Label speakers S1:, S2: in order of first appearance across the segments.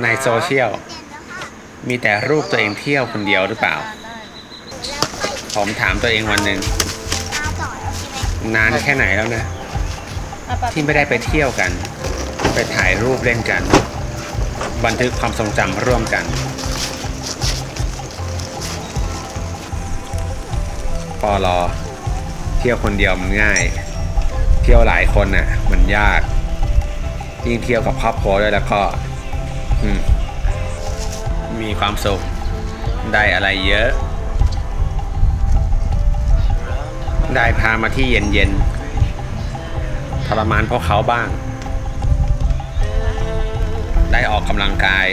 S1: ในโซเชียลมีแต่รูปตัวเองเที่ยวคนเดียวหรือเปล่า ผมถามตัวเองวันหนึ่งนานแค่ไหนแล้วนะ ที่ไม่ได้ไปเที่ยวกัน ไปถ่ายรูปเล่นกัน บันทึกความทรงจำร่วมกัน ปอลอเที่ยวคนเดียวมันง่าย เที่ยวหลายคนน่ะ มันยาก ยิ่งเที่ยวกับครอบครัวด้วยแล้วก็ มีความสุข ได้อะไรเยอะ ได้พามาที่เย็นๆทรมานพวกเขาบ้าง ได้ออกกำลังกาย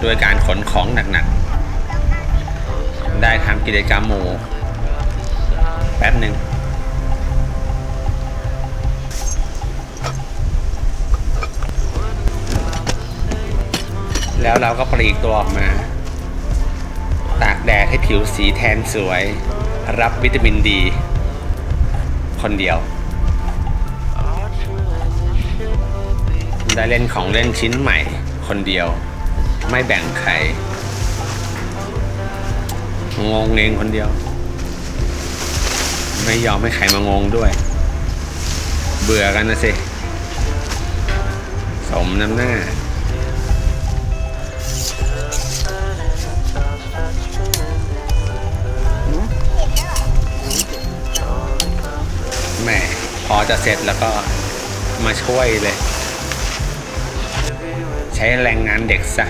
S1: โดยการขนของหนักๆ ได้ทำกิจกรรมหมู่แป๊บหนึ่ง แล้วเราก็ปลีกตัวออกมา ตากแดดให้ผิวสีแทนสวย รับวิตามินดี คนเดียว ได้เล่นของเล่นชิ้นใหม่ คนเดียว ไม่แบ่งใครงงเองคนเดียว ไม่ยอมให้ใครมางงด้วย เบื่อกันนะสิ สมน้ำหน้า แหมพอจะเสร็จแล้วก็มาช่วยเลย ใช้แรงงานเด็กสะ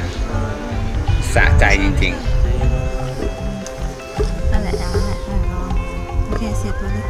S1: สะใจจริงๆ
S2: นั่นแหละนั่นแหละเออระวังโอเค เสร็จแล้ว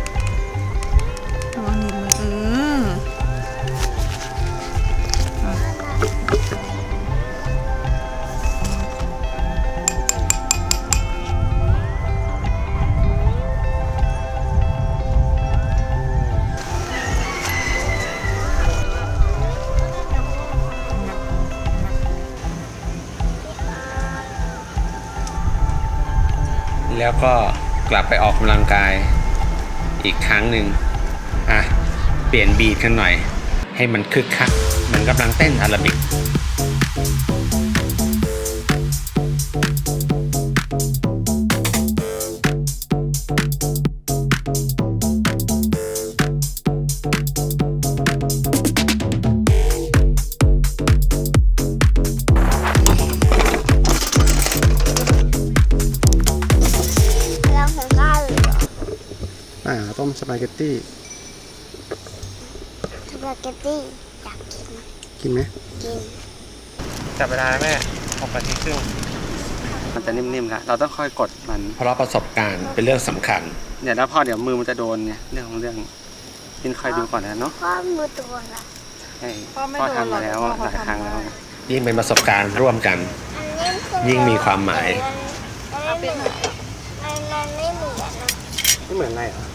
S1: แล้วก็กลับไปออกกำลังกายอีกครั้งหนึ่งอะ เปลี่ยนบีทกันหน่อย ให้มันคึกคักเหมือนกำลังเต้นอาราบิก
S3: อ่า
S1: ต้มสปาเกตตี้
S3: สปาเกตตี้อยากกิน
S1: กินไหม
S3: กิน
S4: จับเวลาแม่หกนาทีครึ่งมันจะนิ่มๆแล้วเราต้องค่อยกดมัน
S1: เพราะประสบการณ์เป็นเรื่องสำคัญ
S4: เดี๋ยวแล้วพอเดี๋ยวมือมันจะโดนเนี่ยเรื่องของเรื่องพินคอยดูก่อนนะเนาะ
S3: พ่อมือตัวละ
S4: ให้พ่อทำมาแล้วหลายครั้งแล้ว
S1: ยิ่งเป็นประสบการณ์ร่วมกัน
S3: อันนี้คือ
S1: ยิ่งมีความหมาย
S3: อันนี้เหมือนอันนั้นไม่เหมือนนะ
S4: ไม่เหมือนอะไรเหรอ
S3: ไม่เหมือน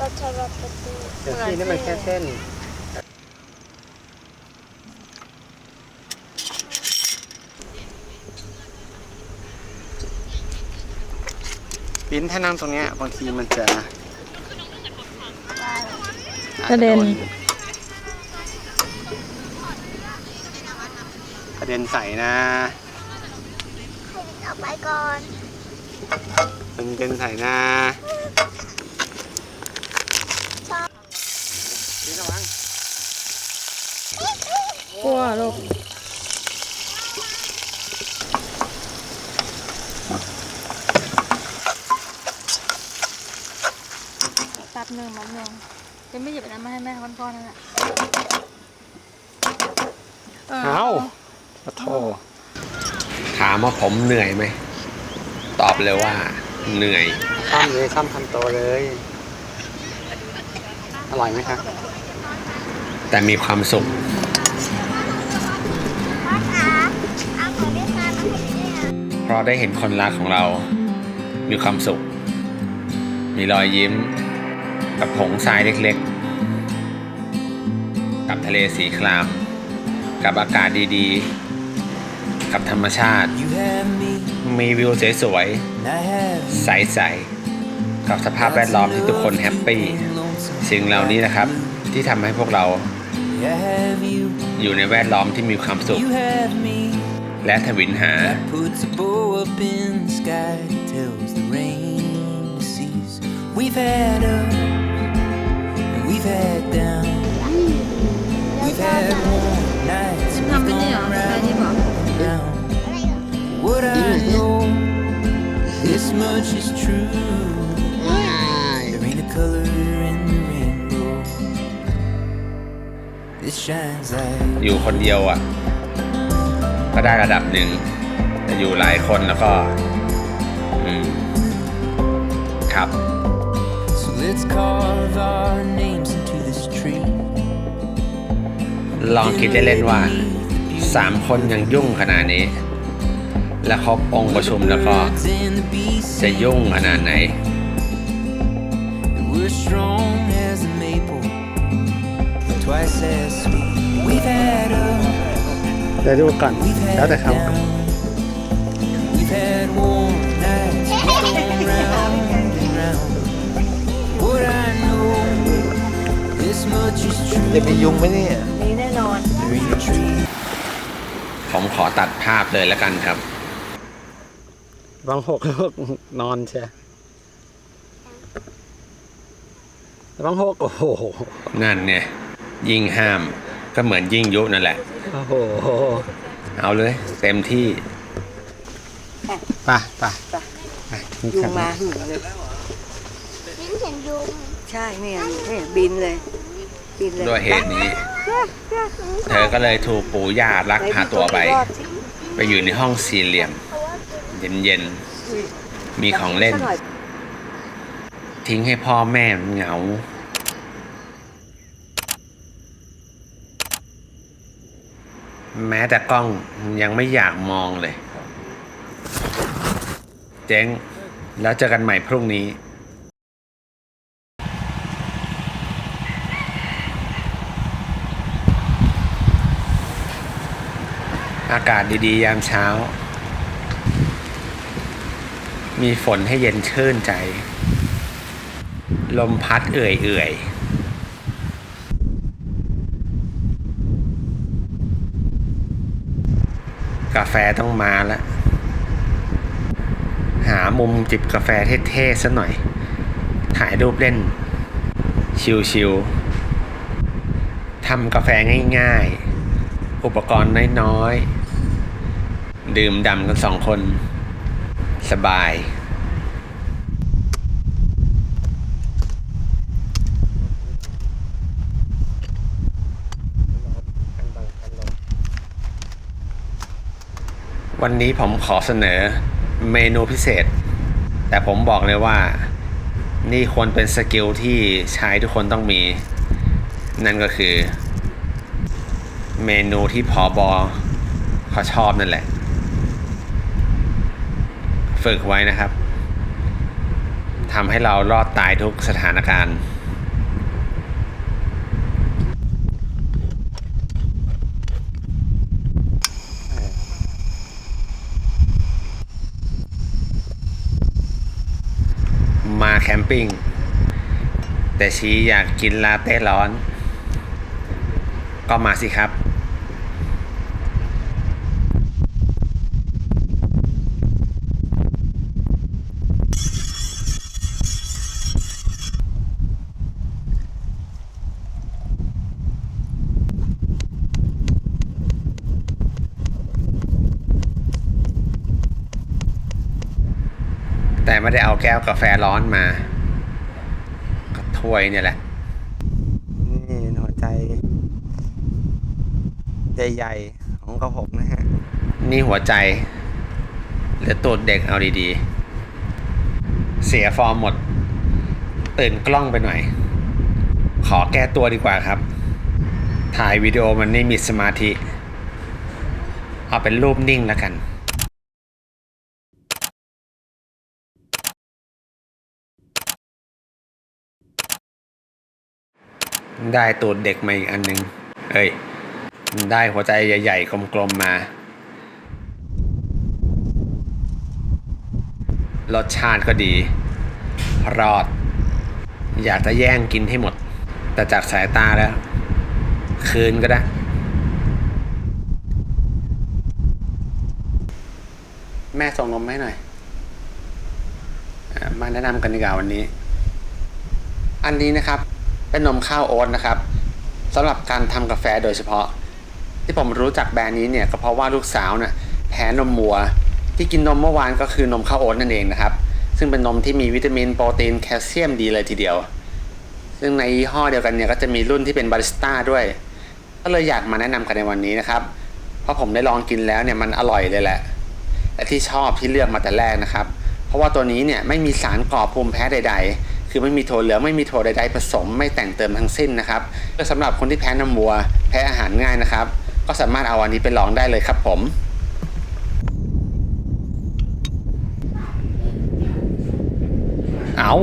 S3: กับสปาเกตตี้
S4: เดี๋ยวพี่นี่มันแค่เส้นปิ้นถ้านั่งตรงเนี้ยบางทีมันจะ
S2: กระเด็น
S4: กระเด็นใส่นะ
S3: ให้เอาไปก่อน
S4: มันกระเด็นใส่นะ ปิ้นระวัง
S2: กลัวลูกแป๊บหนึ่งแป๊บหนึ่งจะไม่หยิบอันนั้นมาให้แม่ก้อนๆนั่นแหละ
S4: เอาขอโทษ
S1: ถามว่าผมเหนื่อยไหม ตอบเลยว่าเหนื่อย
S4: ซ้ำเลยซ้ำคำโตเลย อร่อยไหมครับ
S1: แต่มีความสุข
S3: เพ
S1: ราะได้เห็นคนรักของเรา มีความสุข มีรอยยิ้ม กับผงทรายเล็กๆ กับทะเลสีคราม กับอากาศดีๆ กับธรรมชาติ มีวิวสวยๆ ใสๆ กับสภาพแวดล้อมที่ทุกคนแฮปปี้ สิ่งเหล่านี้นะครับ ที่ทำให้พวกเรา
S5: I have you,
S1: อยู่ในแวดล้อมที่มีความสุข
S5: you have me.
S1: และทวินหา
S5: That puts a bow up in the sky that tells the rain to cease. We've had up and we've had down. We've had warm nights and
S2: ทำ
S5: we've
S2: ไม่ได้เหรอ
S5: gone
S2: ใคร
S5: round
S2: ที่บอก
S5: and round.
S3: อะไรเหรอ
S5: What I know, this much is true.
S1: อยู่คนเดียวอะ ก็ได้ระดับหนึ่งแต่อยู่หลายคนแล้วก็อืมครับ
S5: So let's carve our names into this tree.
S1: ลองคิดเล่นๆว่าสามคนยังยุ่งขนาดนี้ แล้วเขาองค์ประชุมแล้วก็
S5: Birds and the beasts
S1: จะยุ่งขนาดไหน
S5: that we're strong as a maple, twice as sweet. We've had up,
S1: เดี๋ยวดูก่อน
S5: we've had
S1: แล้วแต่เขา
S5: down. We've had warm nights, we've gone round and round. What I know, this much is true.
S4: จะมียุงไหมเนี่ย
S2: นี่แน่นอน
S5: There ain't a tree
S1: ผมขอตัดภาพเลยแล้วกันครับ บางหกนอนใช่บางหกโอ้โห นั่นเนี่ย ยิ่งห้ามก็เหมือนยิ่งยุนั่นแหละ โอ้โหเอาเลย เต็มที่ไป่ะป่ะ
S2: ยุงมาหึงเลย
S3: ลิ้นเห็นยุง
S2: ใช่เนี่ยเนี่ยบินเลย บินเลย
S1: ด้วยเหตุนี้ เธอก็เลยถูกปู่ย่าลักพาตัวไป ไปอยู่ในห้องสี่เหลี่ยม เย็นๆ มีของเล่น ทิ้งให้พ่อแม่เหงา แม้แต่กล้องยังไม่อยากมองเลย เจ๊ง แล้วเจอกันใหม่พรุ่งนี้อากาศดีๆ ยามเช้า มีฝนให้เย็นชื่นใจ ลมพัดเอื่อยๆ กาแฟต้องมาแล้ว หามุมจิบกาแฟเท่ๆซะหน่อย ถ่ายรูปเล่น ชิวๆทำกาแฟง่ายๆ อุปกรณ์น้อยๆ ดื่มดำกันสองคน สบาย วันนี้ผมขอเสนอเมนูพิเศษ แต่ผมบอกเลยว่านี่ควรเป็นสกิลที่ชายทุกคนต้องมี นั่นก็คือ เมนูที่พอบอเขาชอบนั่นแหละ ฝึกไว้นะครับทำให้เรารอดตายทุกสถานการณ์ แคมปิ้ง แต่ชีอยากกินลาเต้ร้อน ก็มาสิครับ แต่ไม่ได้เอาแก้วกาแฟร้อนมา ก็ถ้วยเนี่ยแหละ
S4: นี่หัวใจ ใหญ่ๆของกระผมนะฮะ
S1: นี่หัวใจเหลือตูดเด็กเอาดีๆ เสียฟอร์มหมด ตื่นกล้องไปหน่อย ขอแก้ตัวดีกว่าครับ ถ่ายวิดีโอมันไม่มีสมาธิ เอาเป็นรูปนิ่งแล้วกัน ได้ตูดเด็กมาอีกอันหนึ่งเอ้ย ได้หัวใจใหญ่ๆกลมๆมา รสชาติก็ดี รอด อยากจะแย่งกินให้หมด แต่จากสายตาแล้ว คืนก็ได้ แม่ส่งนมให้หน่อย มาแนะนำกันดีกว่าวันนี้ อันนี้นะครับ เป็นนมข้าวโอ๊ตนะครับสำหรับการทำกาแฟโดยเฉพาะ ที่ผมรู้จักแบรนด์นี้เนี่ยก็เพราะว่าลูกสาวน่ะแพ้นมวัว ที่กินนมเมื่อวานก็คือนมข้าวโอ๊ตนั่นเองนะครับ ซึ่งเป็นนมที่มีวิตามินโปรตีนแคลเซียมดีเลยทีเดียว ซึ่งในยี่ห้อเดียวกันเนี่ยก็จะมีรุ่นที่เป็นบาริสต้าด้วย ก็เลยอยากมาแนะนำกันในวันนี้นะครับ เพราะผมได้ลองกินแล้วเนี่ยมันอร่อยเลยแหละและที่ชอบที่เลือกมาแต่แรกนะครับ เพราะว่าตัวนี้เนี่ยไม่มีสารก่อภูมิแพ้ใด ๆ คือไม่มีถั่วเหลืองไม่มีถั่วใดๆผสมไม่แต่งเติมทั้งสิ้นนะครับก็สำหรับคนที่แพ้น้ำวัว แพ้อาหารง่ายนะครับ ก็สามารถเอาอันนี้ไปลองได้เลยครับผมเอา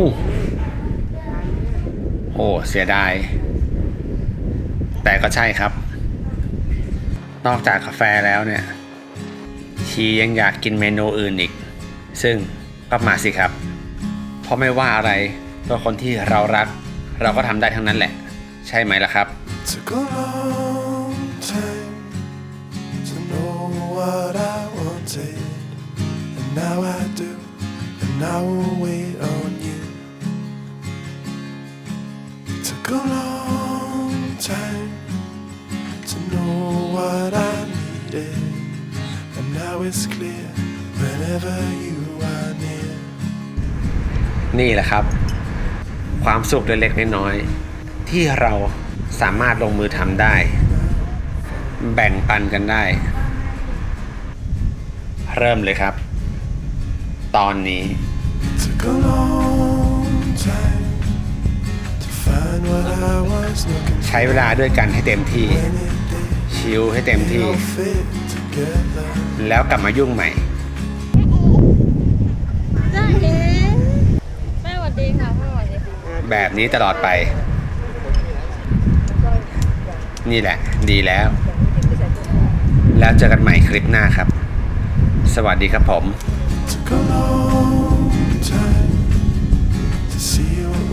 S1: โอ้เสียดาย แต่ก็ใช่ครับ นอกจากกาแฟแล้วเนี่ย ชียังอยากกินเมนูอื่นอีก ซึ่งก็มาสิครับ เพราะไม่ว่าอะไร ตัวคนที่เรารัก เราก็ทำได้ทั้งนั้นแหละ ใช่ไหมล่ะครับ
S6: Took a long time to know what I wanted, and now I do, and I will wait on you. Took a long time to know what I needed, and now it's clear whenever you are near.
S1: นี่แหละครับ ความสุขเล็กๆน้อยๆที่เราสามารถลงมือทำได้ แบ่งปันกันได้ เริ่มเลยครับ ตอนนี้ ใช้เวลาด้วยกันให้เต็มที่ ชิลให้เต็มที่ แล้วกลับมายุ่งใหม่
S2: แบ
S1: บนี้ตลอดไป นี่แหละ ดีแล้ว แล้วเจอกันใหม่คลิปหน้าครับ สวัสดีครับผม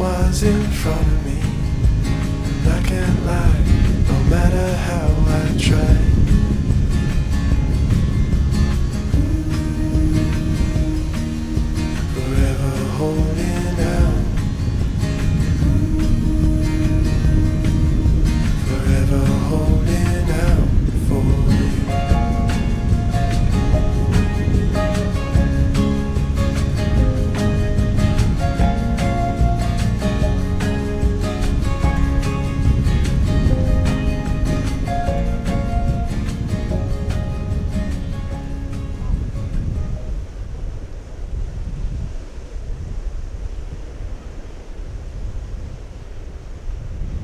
S6: was in front of me. And I can't lie, no matter how I try.